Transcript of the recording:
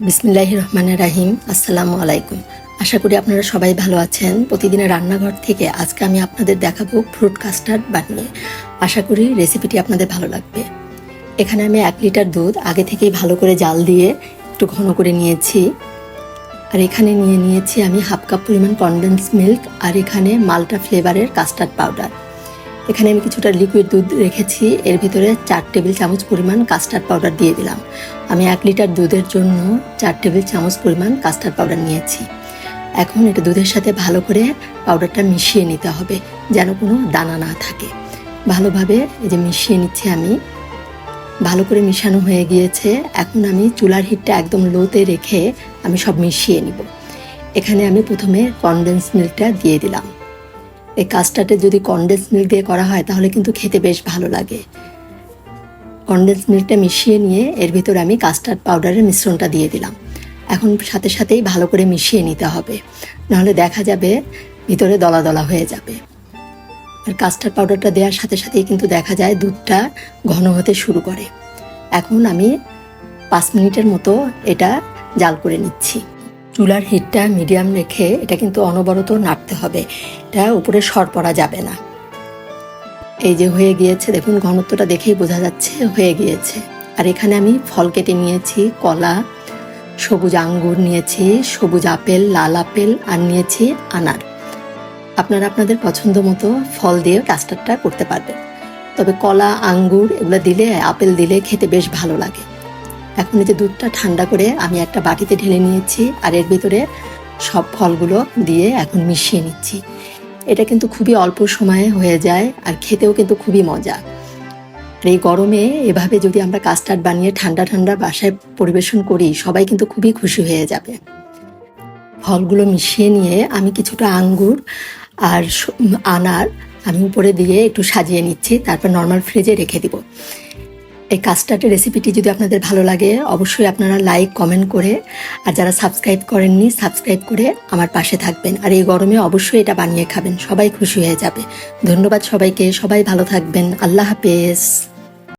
বিসমিল্লাহ রহমান রাহিম আসসালামু আলাইকুম। আশা করি আপনারা সবাই ভালো আছেন। প্রতিদিনের রান্নাঘর থেকে আজকে আমি আপনাদের দেখাবো ফ্রুট কাস্টার্ড বানিয়ে আশা করি রেসিপিটি আপনাদের ভালো লাগবে। এখানে আমি এক লিটার দুধ আগে থেকেই ভালো করে জাল দিয়ে একটু ঘন করে নিয়েছি। আর এখানে নিয়ে নিয়েছি আমি হাফ কাপ পরিমাণ কনডেন্স মিল্ক আর এখানে মাল্টা ফ্লেভারের কাস্টার্ড পাউডার এখানে আমি কিছুটা লিকুইড দুধ রেখেছি। এর ভিতরে চার টেবিল চামচ পরিমাণ কাস্টার্ড পাউডার দিয়ে দিলাম। আমি এক লিটার দুধের জন্য চার টেবিল চামচ পরিমাণ কাস্টার্ড পাউডার নিয়েছি। এখন এটা দুধের সাথে ভালো করে পাউডারটা মিশিয়ে নিতে হবে, যেন কোনো দানা না থাকে। ভালোভাবে এই যে মিশিয়ে নিচ্ছি আমি, ভালো করে মিশানো হয়ে গিয়েছে। এখন আমি চুলার হিটটা একদম লোতে রেখে আমি সব মিশিয়ে নিব। এখানে আমি প্রথমে কনডেন্স মিল্কটা দিয়ে দিলাম। এই কাস্টার্ডে যদি কনডেন্স মিল্ক দিয়ে করা হয়, তাহলে কিন্তু খেতে বেশ ভালো লাগে। কনডেন্স মিল্কটা মিশিয়ে নিয়ে এর ভিতরে আমি কাস্টার্ড পাউডারের মিশ্রণটা দিয়ে দিলাম। এখন সাথে সাথেই ভালো করে মিশিয়ে নিতে হবে। নাহলে দেখা যাবে ভিতরে দলা দলা হয়ে যাবে। আর কাস্টার্ড পাউডারটা দেওয়ার সাথে সাথেই কিন্তু দেখা যায় দুধটা ঘন হতে শুরু করে। এখন আমি পাঁচ মিনিটের মতো এটা জাল করে নিচ্ছি। চুলার হিটটা মিডিয়াম রেখে এটা কিন্তু অনবরত নাড়তে হবে। এটা উপরে সর পড়া যাবে না। এই যে হয়ে গিয়েছে, দেখুন ঘনত্বটা দেখেই বোঝা যাচ্ছে, হয়ে গিয়েছে। আর এখানে আমি ফল কেটে নিয়েছি, কলা, সবুজ আঙ্গুর নিয়েছি, সবুজ আপেল, লাল আপেল, আর নিয়েছি আনার। আপনারা আপনাদের পছন্দ মতো ফল দিয়ে কাস্টার্ডটা করতে পারবেন। তবে কলা, আঙ্গুর এগুলো দিলে, আপেল দিলে খেতে বেশ ভালো লাগে। এখন এই যে দুধটা ঠান্ডা করে আমি একটা বাটিতে ঢেলে নিয়েছি আর এর ভিতরে সব ফলগুলো দিয়ে এখন মিশিয়ে নিচ্ছি। এটা কিন্তু খুবই অল্প সময়ে হয়ে যায় আর খেতেও কিন্তু খুবই মজা। আর এই গরমে এভাবে যদি আমরা কাস্টার্ড বানিয়ে ঠান্ডা ঠান্ডা বাসায় পরিবেশন করি, সবাই কিন্তু খুবই খুশি হয়ে যাবে। ফলগুলো মিশিয়ে নিয়ে আমি কিছুটা আঙ্গুর আর আনার আমি উপরে দিয়ে একটু সাজিয়ে নিচ্ছি, তারপর নর্মাল ফ্রিজে রেখে দিব। এই কাস্টার্ডের রেসিপিটি যদি আপনাদের ভালো লাগে, অবশ্যই আপনারা লাইক কমেন্ট করে, আর যারা সাবস্ক্রাইব করেননি সাবস্ক্রাইব করে আমার পাশে থাকবেন। আর এই গরমে অবশ্যই এটা বানিয়ে খাবেন, সবাই খুশি হয়ে যাবে। ধন্যবাদ সবাইকে, সবাই ভালো থাকবেন। আল্লাহ হাফেজ।